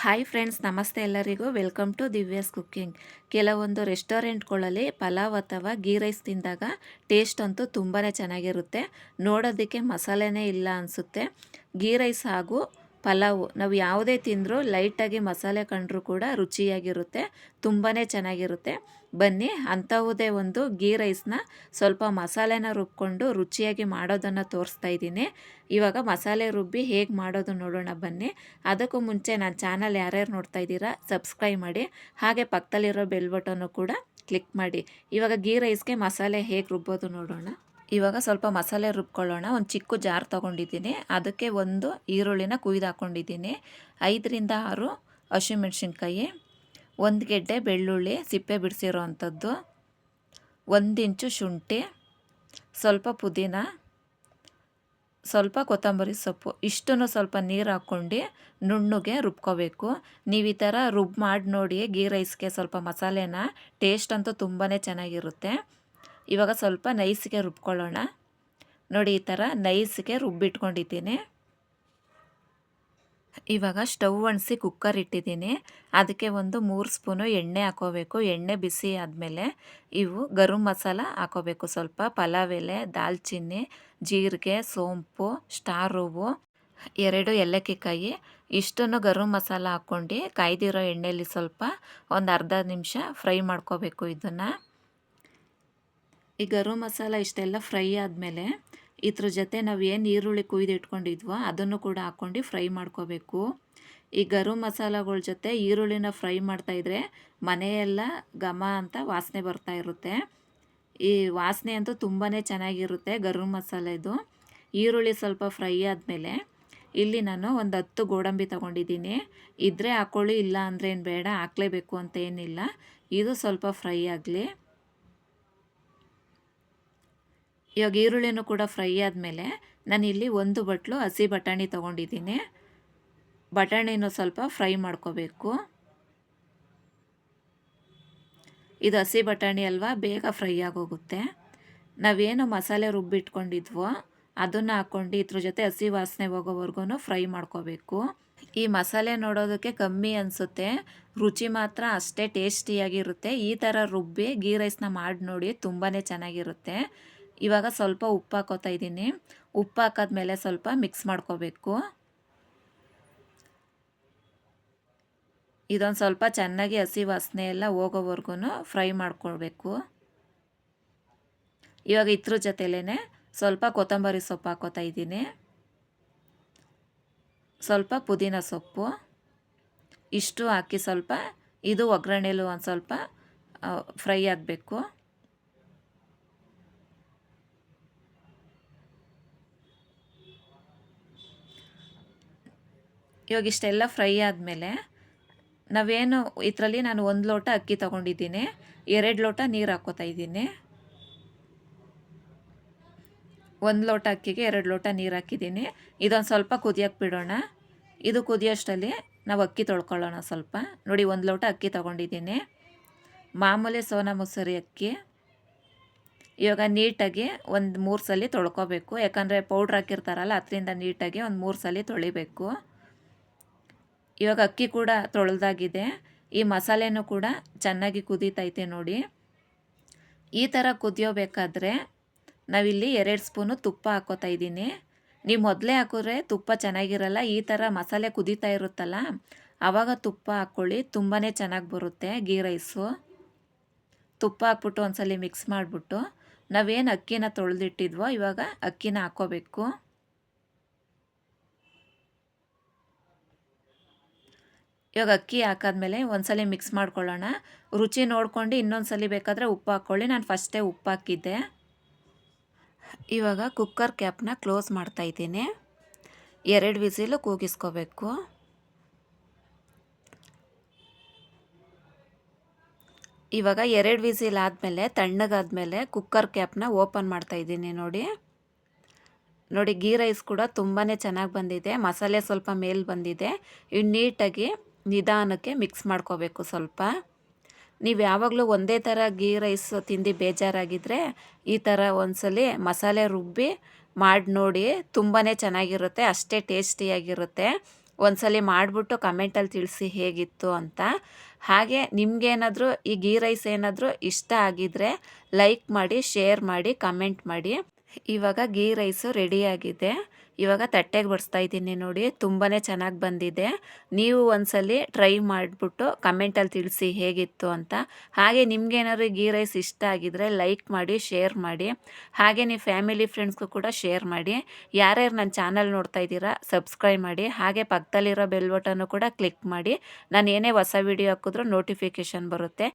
Hi friends, ನಮಸ್ತೆ ಎಲ್ಲರಿಗೂ. Welcome to Divya's cooking. ಕೆಲವೊಂದು ರೆಸ್ಟೋರೆಂಟ್ಗಳಲ್ಲಿ ಪಲಾವ್ ಅಥವಾ ಗೀ ರೈಸ್ ತಿಂದಾಗ ಟೇಸ್ಟ್ ಅಂತೂ ತುಂಬಾ ಚೆನ್ನಾಗಿರುತ್ತೆ. ನೋಡೋದಕ್ಕೆ ಮಸಾಲೆನೇ ಇಲ್ಲ ಅನಿಸುತ್ತೆ. ಗೀ ರೈಸ್ ಹಾಗೂ ಪಲಾವು, ನಾವು ಯಾವುದೇ ತಿಂದರೂ ಲೈಟಾಗಿ ಮಸಾಲೆ ಕಂಡರೂ ಕೂಡ ರುಚಿಯಾಗಿರುತ್ತೆ ತುಂಬಾ ಚೆನ್ನಾಗಿರುತ್ತೆ. ಬನ್ನಿ ಅಂಥವುದೇ ಒಂದು ಗೀ ರೈಸ್ನ ಸ್ವಲ್ಪ ಮಸಾಲೆನ ರುಬ್ಕೊಂಡು ರುಚಿಯಾಗಿ ಮಾಡೋದನ್ನು ತೋರಿಸ್ತಾ ಇದ್ದೀನಿ. ಇವಾಗ ಮಸಾಲೆ ರುಬ್ಬಿ ಹೇಗೆ ಮಾಡೋದು ನೋಡೋಣ ಬನ್ನಿ. ಅದಕ್ಕೂ ಮುಂಚೆ ನನ್ನ ಚಾನಲ್ ಯಾರ್ಯಾರು ನೋಡ್ತಾ ಇದ್ದೀರಾ, ಸಬ್ಸ್ಕ್ರೈಬ್ ಮಾಡಿ. ಹಾಗೆ ಪಕ್ಕದಲ್ಲಿರೋ ಬೆಲ್ ಬಟನ್ನು ಕೂಡ ಕ್ಲಿಕ್ ಮಾಡಿ. ಇವಾಗ ಗೀ ರೈಸ್ಗೆ ಮಸಾಲೆ ಹೇಗೆ ರುಬ್ಬೋದು ನೋಡೋಣ. ಇವಾಗ ಸ್ವಲ್ಪ ಮಸಾಲೆ ರುಬ್ಕೊಳ್ಳೋಣ. ಒಂದು ಚಿಕ್ಕ ಜಾರ್ ತೊಗೊಂಡಿದ್ದೀನಿ. ಅದಕ್ಕೆ ಒಂದು ಈರುಳ್ಳಿನ ಕುಯ್ದು ಹಾಕ್ಕೊಂಡಿದ್ದೀನಿ ಐದರಿಂದ ಆರು ಹಸಿಮೆಣ್ಸಿನ್ಕಾಯಿ, ಒಂದು ಗೆಡ್ಡೆ ಬೆಳ್ಳುಳ್ಳಿ, ಸಿಪ್ಪೆ ಬಿಡಿಸಿರೋ ಅಂಥದ್ದು ಶುಂಠಿ, ಸ್ವಲ್ಪ ಪುದೀನ, ಸ್ವಲ್ಪ ಕೊತ್ತಂಬರಿ ಸೊಪ್ಪು. ಇಷ್ಟನ್ನು ಸ್ವಲ್ಪ ನೀರು ಹಾಕ್ಕೊಂಡು ನುಣ್ಣಗೆ ರುಬ್ಕೋಬೇಕು. ನೀವು ಈ ಥರ ರುಬ್ ಮಾಡಿ ನೋಡಿ ಗೀ ರೈಸ್ಗೆ ಸ್ವಲ್ಪ ಮಸಾಲೆನ ಟೇಸ್ಟ್ ಅಂತೂ ತುಂಬಾ ಚೆನ್ನಾಗಿರುತ್ತೆ. ಇವಾಗ ಸ್ವಲ್ಪ ನೈಸಿಗೆ ರುಬ್ಕೊಳ್ಳೋಣ. ನೋಡಿ ಈ ಥರ ನೈಸಿಗೆ ರುಬ್ಬಿಟ್ಕೊಂಡಿದ್ದೀನಿ. ಇವಾಗ ಸ್ಟವ್ ಒಣಸಿ ಕುಕ್ಕರ್ ಇಟ್ಟಿದ್ದೀನಿ. ಅದಕ್ಕೆ ಒಂದು ಮೂರು ಸ್ಪೂನು ಎಣ್ಣೆ ಹಾಕೋಬೇಕು. ಎಣ್ಣೆ ಬಿಸಿ ಆದಮೇಲೆ ಇವು ಗರಂ ಮಸಾಲ ಹಾಕೋಬೇಕು. ಸ್ವಲ್ಪ ಪಲಾವ್ ಎಲೆ, ದಾಲ್ಚಿನ್ನಿ, ಜೀರಿಗೆ, ಸೋಂಪು, ಸ್ಟಾರ್ ಹೂವು ಎರಡು ಏಲಕ್ಕಿಕಾಯಿ ಇಷ್ಟನ್ನು ಗರಂ ಮಸಾಲ ಹಾಕ್ಕೊಂಡು ಕಾಯ್ದಿರೋ ಎಣ್ಣೆಯಲ್ಲಿ ಸ್ವಲ್ಪ ಒಂದು ಅರ್ಧ ನಿಮಿಷ ಫ್ರೈ ಮಾಡ್ಕೋಬೇಕು ಇದನ್ನು. ಈ ಗರಂ ಮಸಾಲ ಇಷ್ಟೆಲ್ಲ ಫ್ರೈ ಆದಮೇಲೆ ಇದ್ರ ಜೊತೆ ನಾವು ಏನು ಈರುಳ್ಳಿ ಕುಯ್ದು ಇಟ್ಕೊಂಡಿದ್ವೋ ಅದನ್ನು ಕೂಡ ಹಾಕ್ಕೊಂಡು ಫ್ರೈ ಮಾಡ್ಕೋಬೇಕು. ಈ ಗರಂ ಮಸಾಲಗಳ ಜೊತೆ ಈರುಳ್ಳಿನ ಫ್ರೈ ಮಾಡ್ತಾಯಿದ್ರೆ ಮನೆಯೆಲ್ಲ ಘಮ ಅಂತ ವಾಸನೆ ಬರ್ತಾ ಇರುತ್ತೆ. ಈ ವಾಸನೆ ಅಂತೂ ತುಂಬಾ ಚೆನ್ನಾಗಿರುತ್ತೆ ಗರಂ ಮಸಾಲೆದು ಈರುಳ್ಳಿ ಸ್ವಲ್ಪ ಫ್ರೈ ಆದಮೇಲೆ ಇಲ್ಲಿ ನಾನು ಒಂದು ಹತ್ತು ಗೋಡಂಬಿ ತೊಗೊಂಡಿದ್ದೀನಿ. ಇದ್ದರೆ ಹಾಕ್ಕೊಳ್ಳಿ ಇಲ್ಲ ಅಂದರೆ ಏನು ಬೇಡ, ಹಾಕ್ಲೇಬೇಕು ಅಂತ ಏನಿಲ್ಲ. ಇದು ಸ್ವಲ್ಪ ಫ್ರೈ ಆಗಲಿ. ಇವಾಗ ಈರುಳ್ಳಿನೂ ಕೂಡ ಫ್ರೈ ಆದಮೇಲೆ ನಾನಿಲ್ಲಿ ಒಂದು ಬಟ್ಲು ಹಸಿ ಬಟಾಣಿ ತೊಗೊಂಡಿದ್ದೀನಿ. ಬಟಾಣಿನೂ ಸ್ವಲ್ಪ ಫ್ರೈ ಮಾಡ್ಕೋಬೇಕು. ಇದು ಹಸಿ ಬಟಾಣಿ ಅಲ್ವಾ? ಬೇಗ ಫ್ರೈ ಆಗೋಗುತ್ತೆ. ನಾವೇನು ಮಸಾಲೆ ರುಬ್ಬಿಟ್ಕೊಂಡಿದ್ವೋ ಅದನ್ನು ಹಾಕ್ಕೊಂಡು ಇದ್ರ ಜೊತೆ ಹಸಿ ವಾಸನೆ ಹೋಗೋವರೆಗೂ ಫ್ರೈ ಮಾಡ್ಕೋಬೇಕು. ಈ ಮಸಾಲೆ ನೋಡೋದಕ್ಕೆ ಕಮ್ಮಿ ಅನಿಸುತ್ತೆ. ರುಚಿ ಮಾತ್ರ ಅಷ್ಟೇ ಟೇಸ್ಟಿಯಾಗಿರುತ್ತೆ. ಈ ಥರ ರುಬ್ಬಿ ಗೀ ರೈಸ್ನ ಮಾಡಿ ನೋಡಿ ತುಂಬಾ ಚೆನ್ನಾಗಿರುತ್ತೆ. ಇವಾಗ ಸ್ವಲ್ಪ ಉಪ್ಪು ಹಾಕೋತಾ ಇದ್ದೀನಿ. ಉಪ್ಪು ಹಾಕಾದ್ಮೇಲೆ ಸ್ವಲ್ಪ ಮಿಕ್ಸ್ ಮಾಡ್ಕೋಬೇಕು. ಇದೊಂದು ಸ್ವಲ್ಪ ಚೆನ್ನಾಗಿ ಹಸಿ ವಾಸನೆ ಎಲ್ಲ ಹೋಗೋವರೆಗೂ ಫ್ರೈ ಮಾಡ್ಕೊಳ್ಬೇಕು. ಇವಾಗ ಇದ್ರ ಜೊತೆಲೇ ಸ್ವಲ್ಪ ಕೊತ್ತಂಬರಿ ಸೊಪ್ಪು ಹಾಕೋತಾ ಇದ್ದೀನಿ. ಸ್ವಲ್ಪ ಪುದೀನ ಸೊಪ್ಪು. ಇಷ್ಟು ಹಾಕಿ ಸ್ವಲ್ಪ ಇದು ಒಗ್ಗರಣೆಲು ಒಂದು ಸ್ವಲ್ಪ ಫ್ರೈ ಆಗಬೇಕು. ಇವಾಗ ಇಷ್ಟೆಲ್ಲ ಫ್ರೈ ಆದಮೇಲೆ ನಾವೇನು ಇದರಲ್ಲಿ ನಾನು ಒಂದು ಲೋಟ ಅಕ್ಕಿ ತೊಗೊಂಡಿದ್ದೀನಿ, ಎರಡು ಲೋಟ ನೀರು ಹಾಕ್ಕೋತಾ ಇದ್ದೀನಿ. ಒಂದು ಲೋಟ ಅಕ್ಕಿಗೆ ಎರಡು ಲೋಟ ನೀರು ಹಾಕಿದ್ದೀನಿ. ಇದೊಂದು ಸ್ವಲ್ಪ ಕುದಿಯೋಕ್ಕೆ ಬಿಡೋಣ. ಇದು ಕುದಿಯೋಷ್ಟರಲ್ಲಿ ನಾವು ಅಕ್ಕಿ ತೊಳ್ಕೊಳ್ಳೋಣ ಸ್ವಲ್ಪ. ನೋಡಿ, ಒಂದು ಲೋಟ ಅಕ್ಕಿ ತೊಗೊಂಡಿದ್ದೀನಿ. ಮಾಮೂಲಿ ಸೋನಾ ಮೊಸರಿ ಅಕ್ಕಿ. ಇವಾಗ ನೀಟಾಗಿ ಒಂದು ಮೂರು ಸಲ ತೊಳ್ಕೊಬೇಕು. ಯಾಕಂದರೆ ಪೌಡ್ರ್ ಹಾಕಿರ್ತಾರಲ್ಲ, ಅದರಿಂದ ನೀಟಾಗಿ ಒಂದು ಮೂರು ಸಲ ತೊಳಿಬೇಕು. ಇವಾಗ ಅಕ್ಕಿ ಕೂಡ ತೊಳೆದಾಗಿದೆ. ಈ ಮಸಾಲೆನೂ ಕೂಡ ಚೆನ್ನಾಗಿ ಕುದೀತೈತೆ ನೋಡಿ. ಈ ಥರ ಕುದಿಯೋಬೇಕಾದ್ರೆ ನಾವಿಲ್ಲಿ ಎರಡು ಸ್ಪೂನು ತುಪ್ಪ ಹಾಕೋತಾ ಇದ್ದೀನಿ. ನೀವು ಮೊದಲೇ ಹಾಕಿದ್ರೆ ತುಪ್ಪ ಚೆನ್ನಾಗಿರಲ್ಲ, ಈ ಥರ ಮಸಾಲೆ ಕುದೀತಾ ಇರುತ್ತಲ್ಲ ಆವಾಗ ತುಪ್ಪ ಹಾಕ್ಕೊಳ್ಳಿ ತುಂಬಾ ಚೆನ್ನಾಗಿ ಬರುತ್ತೆ ಗೀ ರೈಸು. ತುಪ್ಪ ಹಾಕ್ಬಿಟ್ಟು ಒಂದ್ಸಲಿ ಮಿಕ್ಸ್ ಮಾಡಿಬಿಟ್ಟು ನಾವೇನು ಅಕ್ಕಿನ ತೊಳೆದಿಟ್ಟಿದ್ವೋ ಇವಾಗ ಅಕ್ಕಿನ ಹಾಕ್ಕೋಬೇಕು ಇವಾಗ ಅಕ್ಕಿ ಹಾಕಾದ್ಮೇಲೆ ಒಂದ್ಸಲಿ ಮಿಕ್ಸ್ ಮಾಡ್ಕೊಳ್ಳೋಣ. ರುಚಿ ನೋಡ್ಕೊಂಡು ಇನ್ನೊಂದು ಸಲ ಬೇಕಾದರೆ ಉಪ್ಪು ಹಾಕ್ಕೊಳ್ಳಿ. ನಾನು ಫಸ್ಟೇ ಉಪ್ಪು ಹಾಕಿದ್ದೆ. ಇವಾಗ ಕುಕ್ಕರ್ ಕ್ಯಾಪ್ನ ಕ್ಲೋಸ್ ಮಾಡ್ತಾಯಿದ್ದೀನಿ ಎರಡು ವಿಸಿಲು ಕೂಗಿಸ್ಕೋಬೇಕು. ಇವಾಗ ಎರಡು ವಿಸಿಲ್ ಆದಮೇಲೆ, ತಣ್ಣಗಾದ್ಮೇಲೆ ಕುಕ್ಕರ್ ಕ್ಯಾಪ್ನ ಓಪನ್ ಮಾಡ್ತಾಯಿದ್ದೀನಿ ನೋಡಿ. ನೋಡಿ ಗೀ ರೈಸ್ ಕೂಡ ತುಂಬಾ ಚೆನ್ನಾಗಿ ಬಂದಿದೆ. ಮಸಾಲೆ ಸ್ವಲ್ಪ ಮೇಲೆ ಬಂದಿದೆ. ಇವು ನೀಟಾಗಿ ನಿಧಾನಕ್ಕೆ ಮಿಕ್ಸ್ ಮಾಡ್ಕೋಬೇಕು ಸ್ವಲ್ಪ. ನೀವು ಯಾವಾಗಲೂ ಒಂದೇ ಥರ ಗೀ ರೈಸ್ ತಿಂದು ಬೇಜಾರಾಗಿದ್ದರೆ ಈ ಥರ ಒಂದ್ಸಲಿ ಮಸಾಲೆ ರುಬ್ಬಿ ಮಾಡಿ ನೋಡಿ ತುಂಬಾ ಚೆನ್ನಾಗಿರುತ್ತೆ, ಅಷ್ಟೇ ಟೇಸ್ಟಿಯಾಗಿರುತ್ತೆ. ಒಂದ್ಸಲಿ ಮಾಡಿಬಿಟ್ಟು ಕಮೆಂಟಲ್ಲಿ ತಿಳಿಸಿ ಹೇಗಿತ್ತು ಅಂತ. ಹಾಗೆ ನಿಮಗೇನಾದರೂ ಈ ಗೀ ರೈಸ್ ಏನಾದರೂ ಇಷ್ಟ ಆಗಿದ್ರೆ ಲೈಕ್ ಮಾಡಿ ಶೇರ್ ಮಾಡಿ ಕಮೆಂಟ್ ಮಾಡಿ. ಇವಾಗ ಗೀ ರೈಸು ರೆಡಿಯಾಗಿದೆ. ಇವಾಗ ತಟ್ಟೆಗೆ ಬಡಿಸ್ತಾ ಇದ್ದೀನಿ ನೋಡಿ ತುಂಬಾ ಚೆನ್ನಾಗಿ ಬಂದಿದೆ. ನೀವು ಒಂದ್ಸಲಿ ಟ್ರೈ ಮಾಡಿಬಿಟ್ಟು ಕಮೆಂಟಲ್ಲಿ ತಿಳಿಸಿ ಹೇಗಿತ್ತು ಅಂತ. ಹಾಗೆ ನಿಮ್ಗೇನಾದ್ರು ಗೀ ರೈಸ್ ಇಷ್ಟ ಆಗಿದ್ರೆ ಲೈಕ್ ಮಾಡಿ, ಶೇರ್ ಮಾಡಿ. ಹಾಗೆ ನೀವು ಫ್ಯಾಮಿಲಿ ಫ್ರೆಂಡ್ಸ್ಗೂ ಕೂಡ ಶೇರ್ ಮಾಡಿ. ಯಾರ್ಯಾರು ನನ್ನ ಚಾನಲ್ ನೋಡ್ತಾ ಇದ್ದೀರಾ, ಸಬ್ಸ್ಕ್ರೈಬ್ ಮಾಡಿ. ಹಾಗೆ ಪಕ್ಕದಲ್ಲಿರೋ ಬೆಲ್ ಬಟನ್ನು ಕೂಡ ಕ್ಲಿಕ್ ಮಾಡಿ. ನಾನು ಏನೇ ಹೊಸ ವಿಡಿಯೋ ಹಾಕಿದ್ರೂ ನೋಟಿಫಿಕೇಷನ್ ಬರುತ್ತೆ.